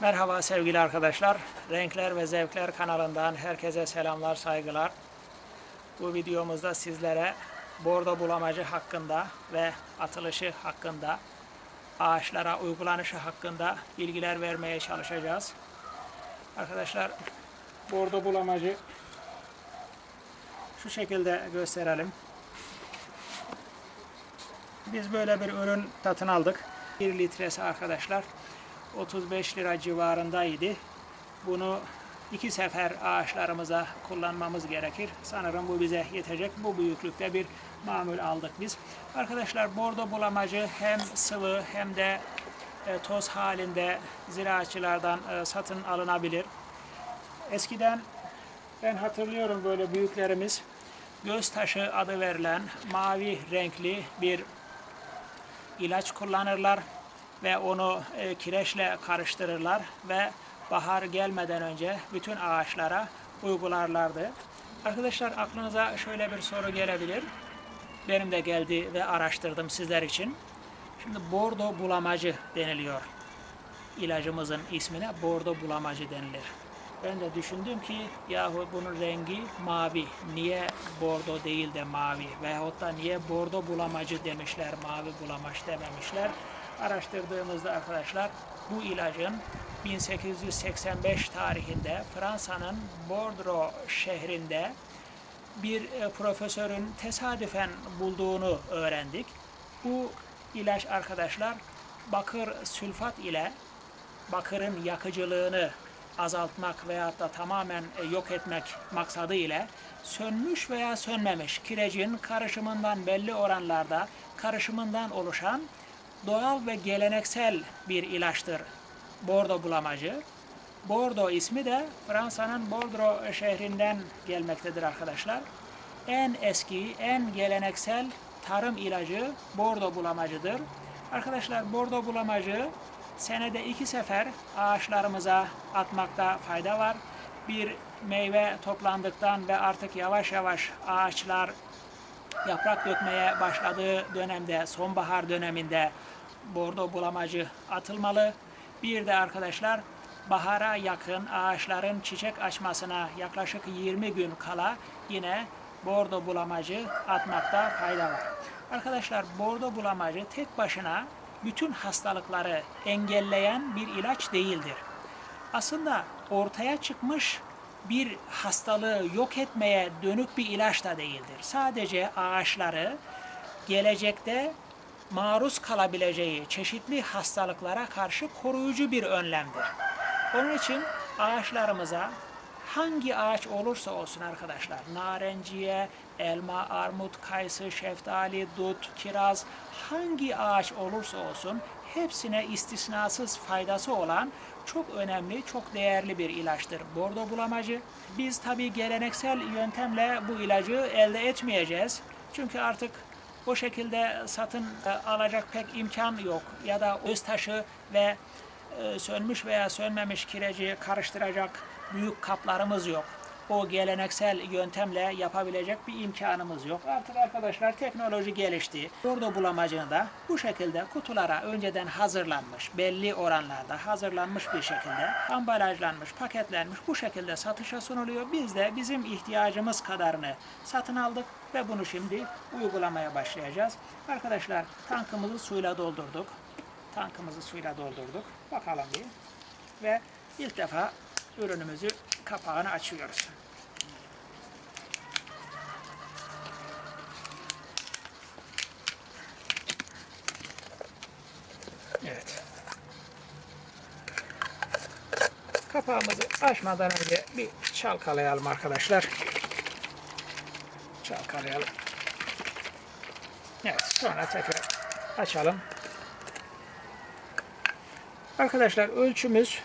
Merhaba sevgili arkadaşlar. Renkler ve Zevkler kanalından herkese selamlar, saygılar. Bu videomuzda sizlere bordo bulamacı hakkında ve atılışı hakkında, ağaçlara uygulanışı hakkında bilgiler vermeye çalışacağız. Arkadaşlar bordo bulamacı şu şekilde gösterelim. Biz böyle bir ürün satın aldık. 1 litresi arkadaşlar 35 lira civarındaydı. Bunu iki sefer ağaçlarımıza kullanmamız gerekir. Sanırım bu bize yetecek. Bu büyüklükte bir mamul aldık biz. Arkadaşlar bordo bulamacı hem sıvı hem de e, toz halinde ziraatçılardan e, satın alınabilir. Eskiden ben hatırlıyorum böyle büyüklerimiz göz taşı adı verilen mavi renkli bir ilaç kullanırlar ve onu e, kireçle karıştırırlar ve bahar gelmeden önce bütün ağaçlara uygularlardı. Arkadaşlar aklınıza şöyle bir soru gelebilir. Benim de geldi ve araştırdım sizler için. Şimdi bordo bulamacı deniliyor. İlacımızın ismine bordo bulamacı denilir. Ben de düşündüm ki yahu bunun rengi mavi. Niye bordo değil de mavi? Veyahut da niye bordo bulamacı demişler, mavi bulamaç dememişler? Araştırdığımızda arkadaşlar bu ilacın 1885 tarihinde Fransa'nın Bordeaux şehrinde bir e, profesörün tesadüfen bulduğunu öğrendik. Bu ilaç arkadaşlar bakır sülfat ile bakırın yakıcılığını azaltmak veyahut da tamamen e, yok etmek maksadı ile sönmüş veya sönmemiş kirecin karışımından belli oranlarda karışımından oluşan doğal ve geleneksel bir ilaçtır bordo bulamacı. Bordo ismi de Fransa'nın Bordeaux şehrinden gelmektedir arkadaşlar. En eski, en geleneksel tarım ilacı bordo bulamacıdır. Arkadaşlar bordo bulamacı senede iki sefer ağaçlarımıza atmakta fayda var. Bir meyve toplandıktan ve artık yavaş yavaş ağaçlar yaprak dökmeye başladığı dönemde, sonbahar döneminde bordo bulamacı atılmalı. Bir de arkadaşlar bahara yakın ağaçların çiçek açmasına yaklaşık 20 gün kala yine bordo bulamacı atmakta fayda var. Arkadaşlar bordo bulamacı tek başına bütün hastalıkları engelleyen bir ilaç değildir. Aslında ortaya çıkmış bir hastalığı yok etmeye dönük bir ilaç da değildir. Sadece ağaçları gelecekte maruz kalabileceği çeşitli hastalıklara karşı koruyucu bir önlemdir. Onun için ağaçlarımıza hangi ağaç olursa olsun arkadaşlar, narenciye, elma, armut, kayısı, şeftali, dut, kiraz, hangi ağaç olursa olsun hepsine istisnasız faydası olan çok önemli, çok değerli bir ilaçtır. Bordo bulamacı. Biz tabi geleneksel yöntemle bu ilacı elde etmeyeceğiz. Çünkü artık o şekilde satın e, alacak pek imkan yok. Ya da öz taşı ve e, sönmüş veya sönmemiş kireci karıştıracak büyük kaplarımız yok. O geleneksel yöntemle yapabilecek bir imkanımız yok. Artık arkadaşlar teknoloji gelişti. Bordo bulamacını da bu şekilde kutulara önceden hazırlanmış, belli oranlarda hazırlanmış bir şekilde ambalajlanmış, paketlenmiş bu şekilde satışa sunuluyor. Biz de bizim ihtiyacımız kadarını satın aldık ve bunu şimdi uygulamaya başlayacağız. Arkadaşlar tankımızı suyla doldurduk. Tankımızı suyla doldurduk. Bakalım bir. Ve ilk defa ürünümüzü kapağını açıyoruz. Evet. Kapağımızı açmadan önce bir çalkalayalım arkadaşlar. Çalkalayalım. Evet, sonra tekrar açalım. Arkadaşlar ölçümüz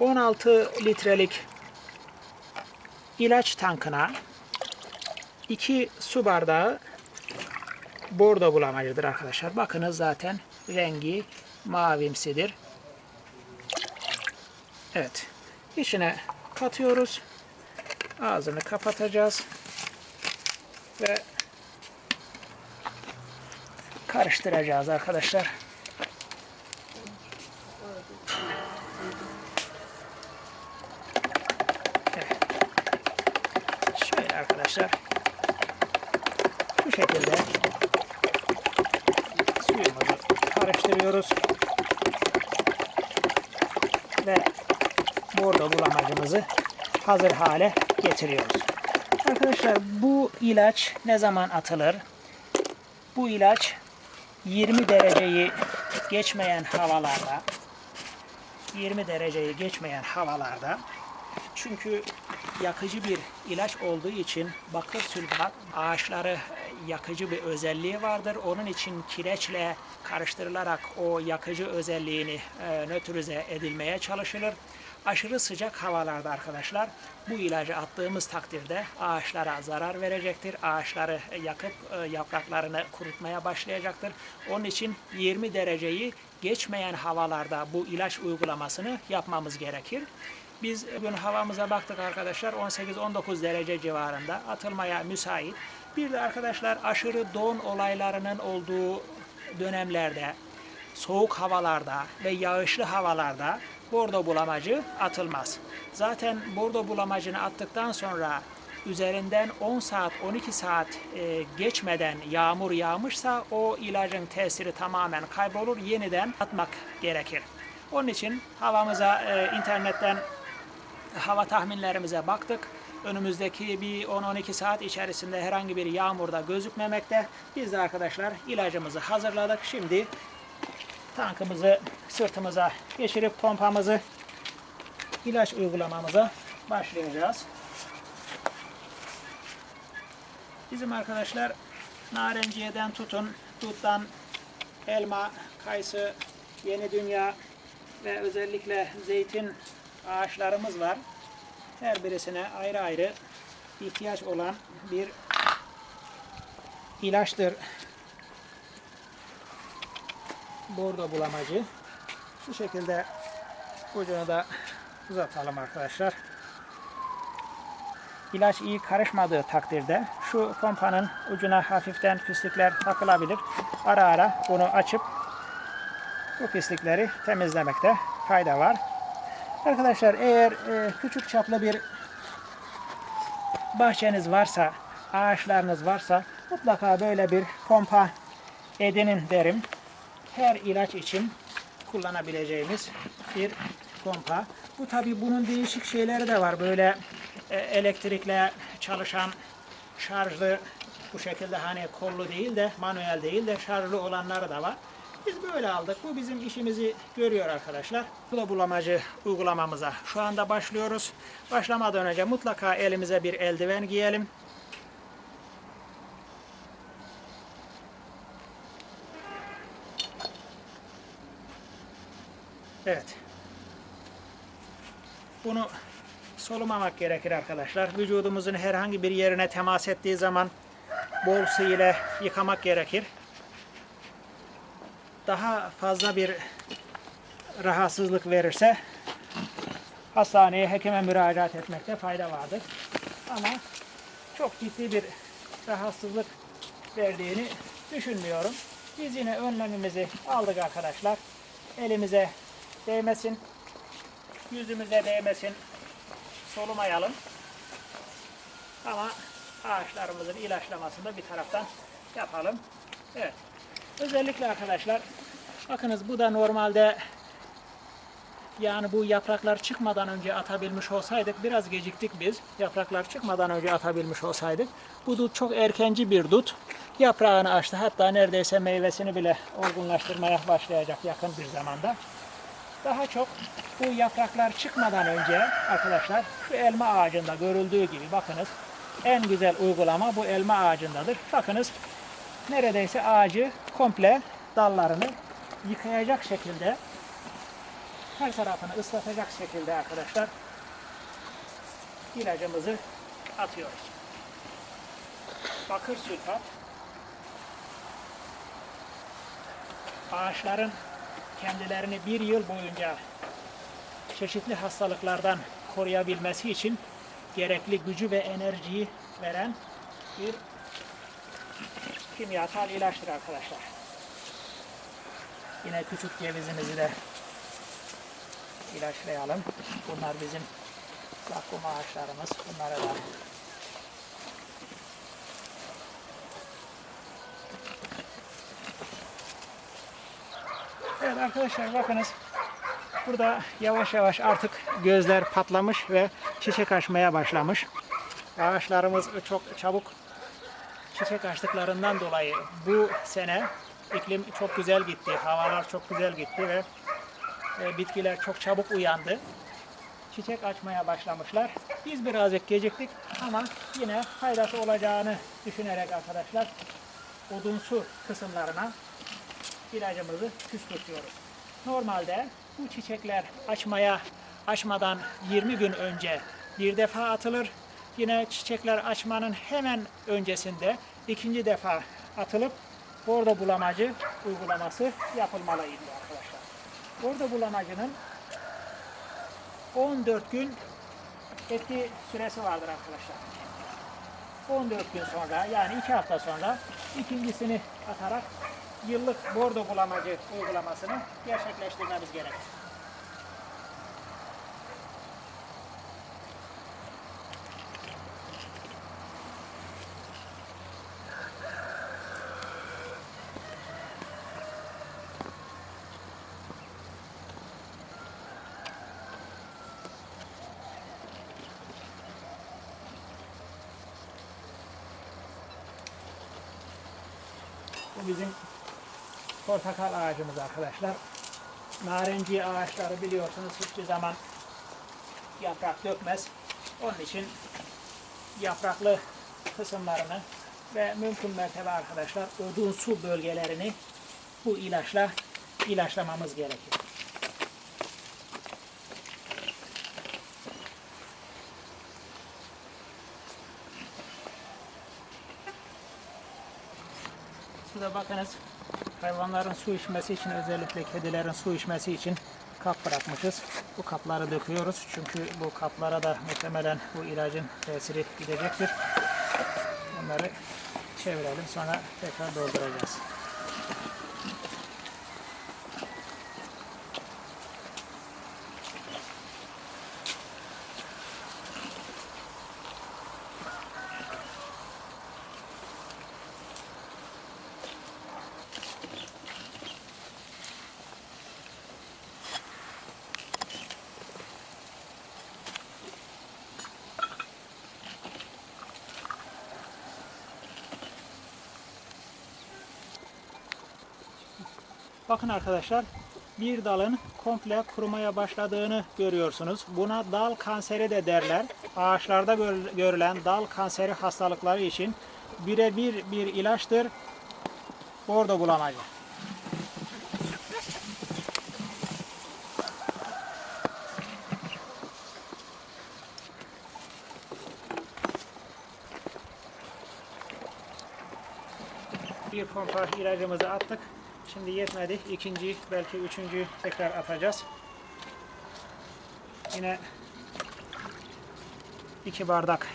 16 litrelik ilaç tankına 2 su bardağı bordo bulamacıdır arkadaşlar. Bakınız zaten rengi mavimsidir. Evet. İçine katıyoruz. Ağzını kapatacağız. Ve karıştıracağız arkadaşlar. Bu şekilde suyumuzu karıştırıyoruz. Ve bordo bulamacımızı hazır hale getiriyoruz. Arkadaşlar bu ilaç ne zaman atılır? Bu ilaç 20 dereceyi geçmeyen havalarda 20 dereceyi geçmeyen havalarda çünkü yakıcı bir ilaç olduğu için bakır sülfat ağaçları yakıcı bir özelliği vardır. Onun için kireçle karıştırılarak o yakıcı özelliğini e, nötrize edilmeye çalışılır. Aşırı sıcak havalarda arkadaşlar bu ilacı attığımız takdirde ağaçlara zarar verecektir. Ağaçları yakıp e, yapraklarını kurutmaya başlayacaktır. Onun için 20 dereceyi geçmeyen havalarda bu ilaç uygulamasını yapmamız gerekir. Biz bugün havamıza baktık arkadaşlar 18-19 derece civarında atılmaya müsait. Bir de arkadaşlar aşırı don olaylarının olduğu dönemlerde soğuk havalarda ve yağışlı havalarda bordo bulamacı atılmaz. Zaten bordo bulamacını attıktan sonra üzerinden 10 saat 12 saat e, geçmeden yağmur yağmışsa o ilacın tesiri tamamen kaybolur. Yeniden atmak gerekir. Onun için havamıza e, internetten hava tahminlerimize baktık. Önümüzdeki bir 10-12 saat içerisinde herhangi bir yağmurda gözükmemekte. Biz de arkadaşlar ilacımızı hazırladık. Şimdi tankımızı sırtımıza geçirip pompamızı ilaç uygulamamıza başlayacağız. Bizim arkadaşlar narenciyeden tutun, duttan, elma, kayısı, yeni dünya ve özellikle zeytin ağaçlarımız var. Her birisine ayrı ayrı ihtiyaç olan bir ilaçtır. Bordo bulamacı. Şu şekilde ucunu da uzatalım arkadaşlar. İlaç iyi karışmadığı takdirde şu pompanın ucuna hafiften pislikler takılabilir. Ara ara bunu açıp bu pislikleri temizlemekte fayda var. Arkadaşlar eğer e, küçük çaplı bir bahçeniz varsa, ağaçlarınız varsa mutlaka böyle bir pompa edinin derim. Her ilaç için kullanabileceğimiz bir pompa. Bu tabi bunun değişik şeyleri de var. Böyle e, elektrikle çalışan şarjlı bu şekilde hani kollu değil de manuel değil de şarjlı olanları da var. Biz böyle aldık. Bu bizim işimizi görüyor arkadaşlar. Bu da bulamacı uygulamamıza şu anda başlıyoruz. Başlamadan önce mutlaka elimize bir eldiven giyelim. Evet. Bunu solumamak gerekir arkadaşlar. Vücudumuzun herhangi bir yerine temas ettiği zaman bol su ile yıkamak gerekir. Daha fazla bir rahatsızlık verirse hastaneye, hekime müracaat etmekte fayda vardır. Ama çok ciddi bir rahatsızlık verdiğini düşünmüyorum. Biz yine önlemimizi aldık arkadaşlar. Elimize değmesin, yüzümüze değmesin, solumayalım. Ama ağaçlarımızın ilaçlamasını da bir taraftan yapalım. Evet. Özellikle arkadaşlar bakınız bu da normalde yani bu yapraklar çıkmadan önce atabilmiş olsaydık biraz geciktik biz. Yapraklar çıkmadan önce atabilmiş olsaydık. Bu dut çok erkenci bir dut. Yaprağını açtı. Hatta neredeyse meyvesini bile olgunlaştırmaya başlayacak yakın bir zamanda. Daha çok bu yapraklar çıkmadan önce arkadaşlar şu elma ağacında görüldüğü gibi bakınız en güzel uygulama bu elma ağacındadır. Bakınız neredeyse ağacı komple dallarını yıkayacak şekilde her tarafını ıslatacak şekilde arkadaşlar ilacımızı atıyoruz. Bakır sülfat ağaçların kendilerini bir yıl boyunca çeşitli hastalıklardan koruyabilmesi için gerekli gücü ve enerjiyi veren bir kimyasal ilaçtır arkadaşlar. Yine küçük cevizimizi de ilaçlayalım. Bunlar bizim zakkum ağaçlarımız. Bunlara da Evet arkadaşlar bakınız burada yavaş yavaş artık gözler patlamış ve çiçek açmaya başlamış. Ağaçlarımız çok çabuk çiçek açtıklarından dolayı bu sene iklim çok güzel gitti. Havalar çok güzel gitti ve e, bitkiler çok çabuk uyandı. Çiçek açmaya başlamışlar. Biz birazcık geciktik ama yine faydası olacağını düşünerek arkadaşlar odunsu kısımlarına ilacımızı püskürtüyoruz. Normalde bu çiçekler açmaya açmadan 20 gün önce bir defa atılır. Yine çiçekler açmanın hemen öncesinde ikinci defa atılıp bordo bulamacı uygulaması yapılmalıydı arkadaşlar. Bordo bulamacının 14 gün etki süresi vardır arkadaşlar. 14 gün sonra yani 2 hafta sonra ikincisini atarak yıllık bordo bulamacı uygulamasını gerçekleştirmemiz gerekir. Bu bizim portakal ağacımız arkadaşlar. Narenciye ağaçları biliyorsunuz hiçbir zaman yaprak dökmez. Onun için yapraklı kısımlarını ve mümkün mertebe arkadaşlar odunsu bölgelerini bu ilaçla ilaçlamamız gerekir. Şurada bakınız hayvanların su içmesi için özellikle kedilerin su içmesi için kap bırakmışız. Bu kapları döküyoruz çünkü bu kaplara da muhtemelen bu ilacın tesiri gidecektir. Bunları çevirelim sonra tekrar dolduracağız. Bakın arkadaşlar bir dalın komple kurumaya başladığını görüyorsunuz. Buna dal kanseri de derler. Ağaçlarda gör- görülen dal kanseri hastalıkları için birebir bir ilaçtır. Bordo bulamacı. Bir pompa ilacımızı attık. Şimdi yetmedi. İkinci, belki üçüncü tekrar atacağız. Yine iki bardak,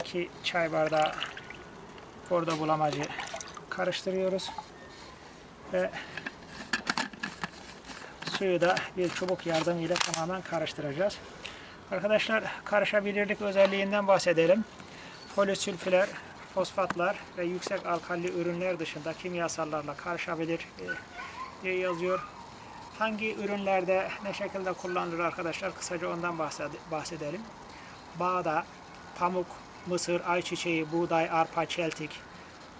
iki çay bardağı bordo bulamacı karıştırıyoruz. Ve suyu da bir çubuk yardımıyla tamamen karıştıracağız. Arkadaşlar karışabilirlik özelliğinden bahsedelim. Polisülfüler, fosfatlar ve yüksek alkalli ürünler dışında kimyasallarla karışabilir e, diye yazıyor. Hangi ürünlerde ne şekilde kullanılır arkadaşlar kısaca ondan bahsede- bahsedelim. Bağda, pamuk, mısır, ayçiçeği, buğday, arpa, çeltik,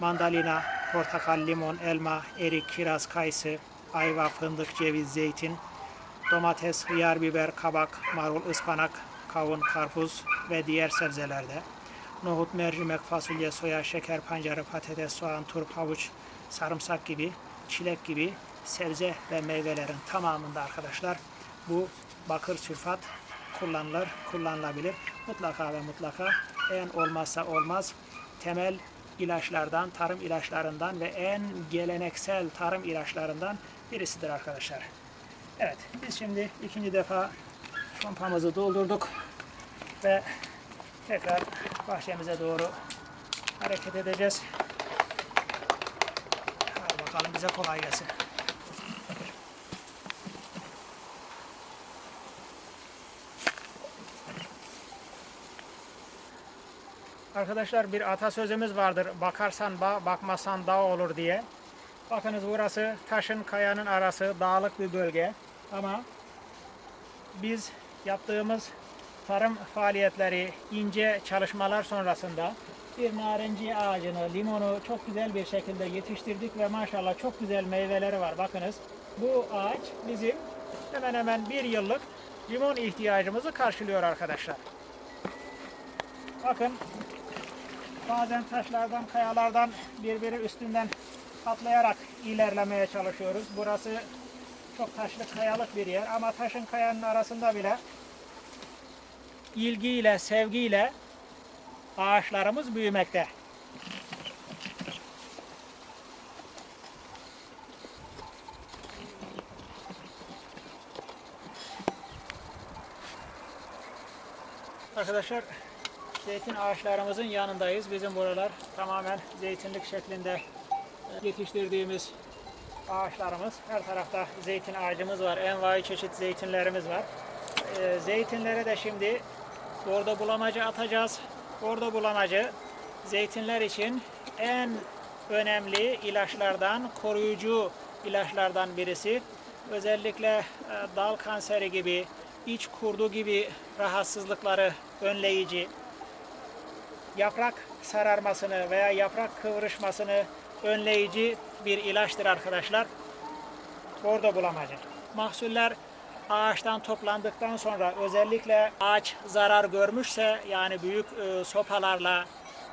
mandalina, portakal, limon, elma, erik, kiraz, kayısı, ayva, fındık, ceviz, zeytin, domates, hıyar, biber, kabak, marul, ıspanak, kavun, karpuz ve diğer sebzelerde nohut, mercimek, fasulye, soya, şeker pancarı, patates, soğan, turp, havuç, sarımsak gibi, çilek gibi sebze ve meyvelerin tamamında arkadaşlar bu bakır sülfat kullanılır, kullanılabilir. Mutlaka ve mutlaka en olmazsa olmaz temel ilaçlardan, tarım ilaçlarından ve en geleneksel tarım ilaçlarından birisidir arkadaşlar. Evet, biz şimdi ikinci defa pompamızı doldurduk ve tekrar bahçemize doğru hareket edeceğiz. Hadi bakalım bize kolay gelsin. Arkadaşlar bir atasözümüz vardır. Bakarsan bağ, bakmasan dağ olur diye. Bakınız burası taşın kayanın arası dağlık bir bölge ama biz yaptığımız tarım faaliyetleri, ince çalışmalar sonrasında bir narenci ağacını, limonu çok güzel bir şekilde yetiştirdik ve maşallah çok güzel meyveleri var. Bakınız bu ağaç bizim hemen hemen bir yıllık limon ihtiyacımızı karşılıyor arkadaşlar. Bakın bazen taşlardan, kayalardan birbiri üstünden atlayarak ilerlemeye çalışıyoruz. Burası çok taşlı kayalık bir yer ama taşın kayanın arasında bile ilgiyle, sevgiyle ağaçlarımız büyümekte. Arkadaşlar zeytin ağaçlarımızın yanındayız. Bizim buralar tamamen zeytinlik şeklinde yetiştirdiğimiz ağaçlarımız. Her tarafta zeytin ağacımız var. Envai çeşit zeytinlerimiz var. Ee, zeytinlere de şimdi bordo bulamacı atacağız. Bordo bulamacı zeytinler için en önemli ilaçlardan, koruyucu ilaçlardan birisi. Özellikle e, dal kanseri gibi, iç kurdu gibi rahatsızlıkları önleyici, yaprak sararmasını veya yaprak kıvrışmasını önleyici bir ilaçtır arkadaşlar. Bordo bulamacı. Mahsuller ağaçtan toplandıktan sonra özellikle ağaç zarar görmüşse yani büyük e, sopalarla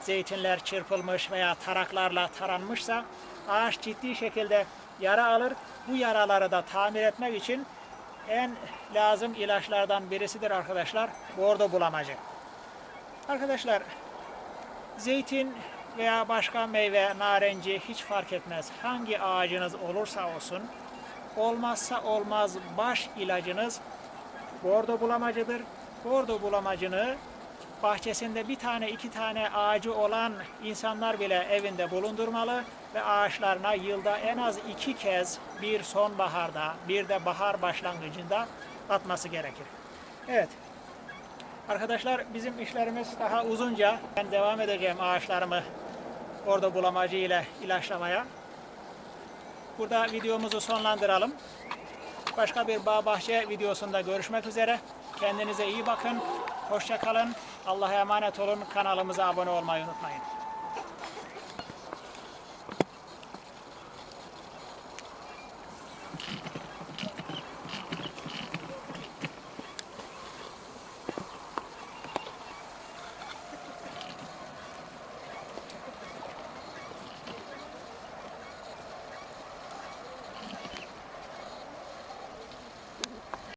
zeytinler çırpılmış veya taraklarla taranmışsa ağaç ciddi şekilde yara alır. Bu yaraları da tamir etmek için en lazım ilaçlardan birisidir arkadaşlar. Bordo bulamacı. Arkadaşlar zeytin veya başka meyve, narenci hiç fark etmez. Hangi ağacınız olursa olsun olmazsa olmaz baş ilacınız bordo bulamacıdır. Bordo bulamacını bahçesinde bir tane iki tane ağacı olan insanlar bile evinde bulundurmalı ve ağaçlarına yılda en az iki kez bir sonbaharda bir de bahar başlangıcında atması gerekir. Evet. Arkadaşlar bizim işlerimiz daha uzunca. Ben devam edeceğim ağaçlarımı orada bulamacı ile ilaçlamaya. Burada videomuzu sonlandıralım. Başka bir bağ bahçe videosunda görüşmek üzere. Kendinize iyi bakın. Hoşça kalın. Allah'a emanet olun. Kanalımıza abone olmayı unutmayın.